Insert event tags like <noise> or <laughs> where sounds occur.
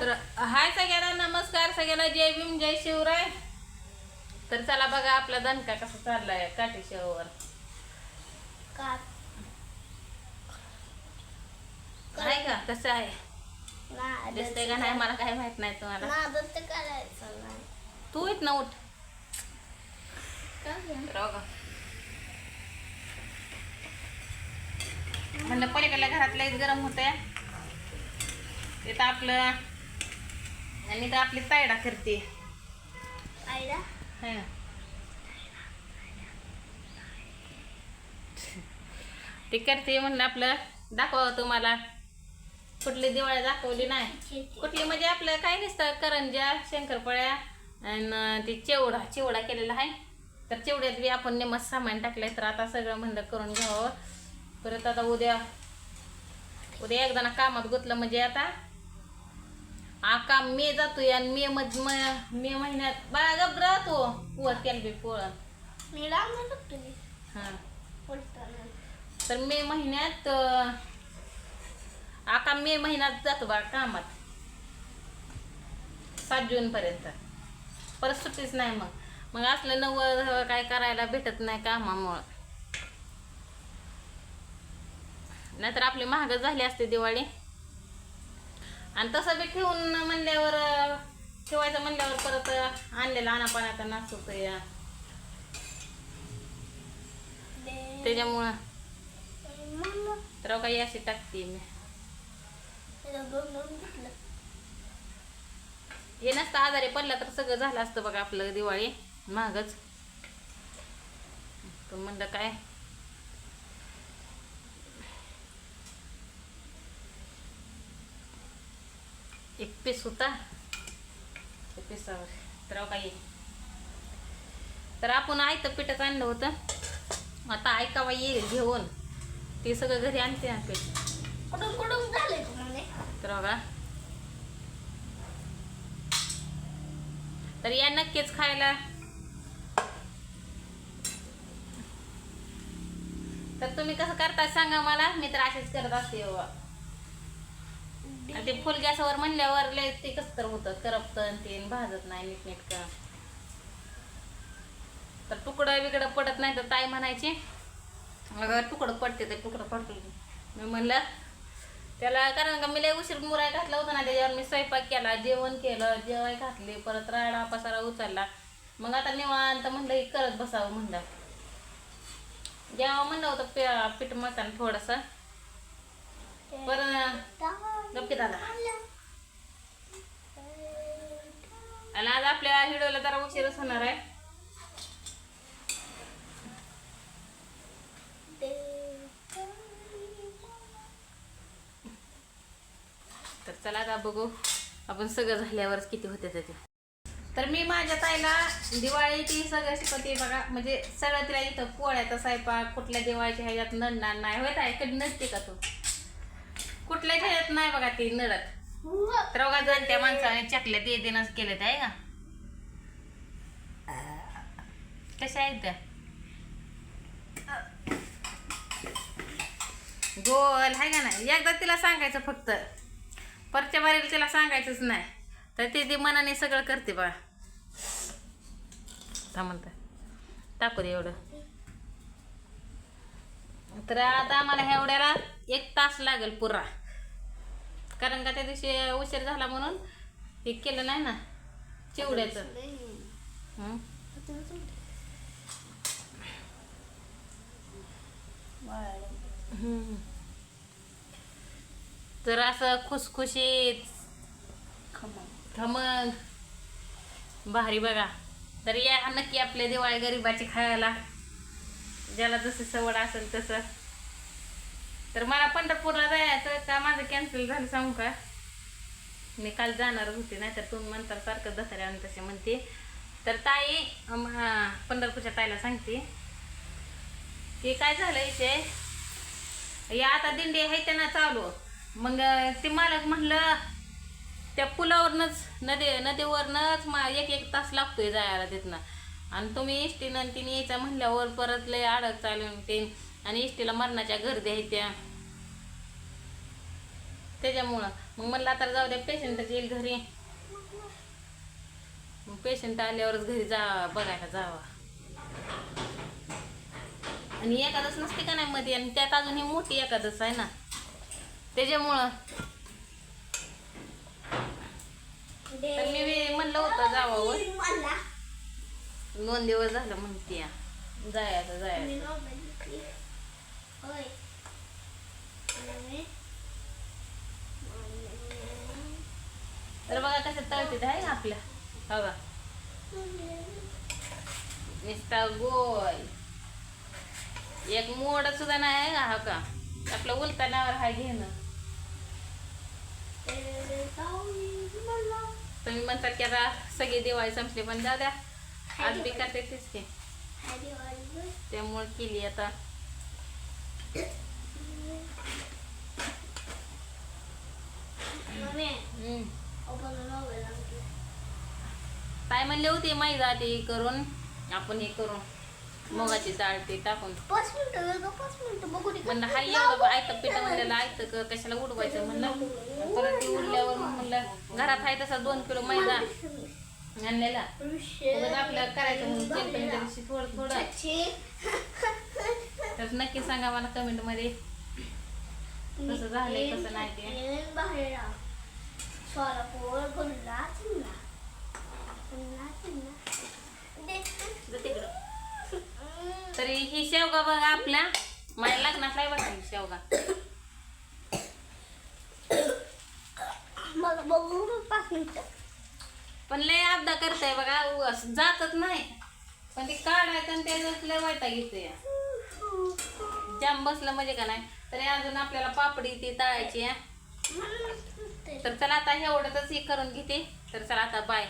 तर हाय सगळ्यांना नमस्कार. सगळ्यांना जय भीम जय शिवराय. तर चला बघा आपला दणका कसा चाललाय काठी शेववर. का आहे का? कसं आहे? दिसतंय का नाही? मला काही माहीत नाही तुम्हाला. तू येत ना उठ. म्हणलं पलीकडल्या घरात लईच गरम होतंय. तिथं आपलं आणि तर आपली तायडा करते. है. ते करते म्हणलं आपलं दाखवावं तुम्हाला. कुठली दिवाळी दाखवली नाही. कुठली म्हणजे आपलं काय नसतं करंज्या शंकरपळ्या आणि ते चिवडा चिवडा केलेला आहे. तर चिवड्यात बी आपण नेमत सामान टाकलंय तर आता सगळं म्हणलं करून घ्यावं. परत आता उद्या उद्या एकदा ना कामात गुतलं म्हणजे आता काम मे जातोय आणि मे मध मे महिन्यात बाळा गब राहतो पुवत केलं बी पोळं मी हां. बोलताना तर मे महिन्यात आका मे महिन्यात जातो बा कामात. सात जून पर्यंत. परत सुट्टीच नाही मग. मग असलं नव्वद काय करायला भेटत नाही कामामुळं. नाहीतर आपली महाग झाली असते दिवाळी. आणि तसं बी ठेवून म्हणल्यावर ठेवायचं म्हणल्यावर परत आणलेला अनापानाचा नास होतो या त्याच्यामुळं. तर काही अशी टाकते मी. हे नसतं आजारी पडला तर सगळं झालं असतं बघा आपलं दिवाळी महागच पण म्हणलं काय? एक पीस होता त्या पिसावर तर काही तर आपण आयतं पिठच आणलं होतं. आता ऐकावा येईल घेऊन. ते सगळं घरी आणते ना पीठ. कुठून कुठून झाले तुम्हाला तर बघा. तर या नक्कीच खायला. तर तुम्ही कसं करता सांगा मला? मी तर असेच करत असते बाबा. आणि ते फुल गॅसवर म्हणल्यावर लय ते कसं तर होतं करपतं ते भाजत नाही नीटनेटकं. तर तुकडं बिकडं पडत नाही तर ताई म्हणायची अगं तुकडं पडते ते तुकडं पडते. मी म्हणलं त्याला कारण का मी लय उशीर मुराय घातला होता ना त्याच्यावर मी स्वयंपाक केला जेवण केलं जेवाय घातले परत राडा पसारा उचलला. मग आता निवांत म्हणलं हे करत बसावं म्हणलं. जेव्हा म्हणलं होतं पीठ मसाला थोडंसं. परत दादा. आणि आज आपल्या व्हिडिओला जरा उशीरच होणार आहे. तर चला आता बघू आपण सगळं झाल्यावरच किती होते त्याचे. तर मी माझ्या ताईला दिवाळी ती सगळं शिकवते बघा. म्हणजे सगळं तिला इथं पोळ्याचा स्वयंपाक कुठल्या दिवाळीच्या ह्याच्यात नडणार नाही. होय ताई कधी नसते का तू? कुठल्याच ह्याच्यात नाही बघा ती नडत. तर बघा जण त्या माणसाने चकल्या ते देणंच केलं आहे का? कशा आहेत त्या? गोल आहे का नाही? एकदा तिला सांगायचं फक्त. परच्या बारीला तिला सांगायचंच नाही. तर ते ती मनाने सगळं करते बा म्हणता. टाकू दे एवढं. तर आता आम्हाला ह्यावढ्याला एक तास लागेल पुरा. कारण का त्या दिवशी उशीर झाला म्हणून हे केलं नाही ना चिवड्याचं. तर असं खुसखुशीत खमंग भारी बघा. तर या नक्की आपल्या दिवाळी गरिबाची खायला. ज्याला जसं सवड असेल तसं. तर मला पंढरपूरला जायचं का? माझं कॅन्सल झालं सांगू का? मी काल जाणार होते नाही तर तुम्ही म्हणता सारखं दसऱ्यानं तसे म्हणते. तर ताई पंढरपूरच्या ताईला सांगते. की काय झालं इथे? या आता दिंडी आहे त्यांना चालू. मग ते मालक म्हणलं त्या पुलावरनच नदी नदीवरनच मा एक एक तास लागतोय जायला तिथनं. आणि तुम्ही इष्टीनं तिने यायचं म्हणल्यावर परत लय अडक चालून ते. आणि इष्टीला मरणाच्या गर्दी द्यायच्या त्या. त्याच्यामुळं. मग म्हणलं आता जाऊ द्या पेशंटच येईल घरी. मग पेशंट आल्यावरच घरी जा बघायला जावा. आणि एखादच नसते का नाही मध्ये आणि त्यात अजून ही मोठी एखादच आहे ना. त्याच्यामुळं. तर मी म्हणलं होतं जावावर. दोन दिवस झालं म्हणते या. जायचं तर बघा कसं तळते आहे का आपल्या. बघा नुसता गोल. एक मोड सुद्धा नाही आहे का? हा का? आपलं उलतानावर हा घेणं. तुम्ही म्हणतात की आता सगळे दिवाळी संपली पण जाऊ द्या. आज बी करते तीच त्यामुळे केली आता. काय म्हणले होते मैदा ते करून? आपण हे करून मुगाची डाळ ते टाकून. म्हणलं हाय एवढं आयतं पिठं म्हणलेलं आयतं क- कशाला उडवायचं? म्हणलं. <laughs> परत ते उडल्यावर म्हणलं घरात आहे तसा दोन किलो मैदा. आणलेला. आपल्याला करायचं म्हणून केलं पण त्या दिवशी थोडं थोडं. तर नक्की सांगा मला कमेंटमध्ये. कसं झालंय, कसं नाही ते. बाहेर सोलापूर गुल्ला चिल्ला गुल्ला चिल्ला जा तिकडं. तरी ही शेवगा बघा आपल्या. माझ्या लग्नात नाही बघा ही शेवगा. <coughs> मला बघू पाच मिनिटं. पण लय अपदा करताय बघा उ- असं जातच नाही. पण ते काढायचं आणि त्याच्यात लय वायता घेते जाम बसलं म्हणजे का नाही? तरी अजून आपल्याला पापडी ती तळायची तर चला आता एवढंच हे करून घेते. तर चला आता बाय.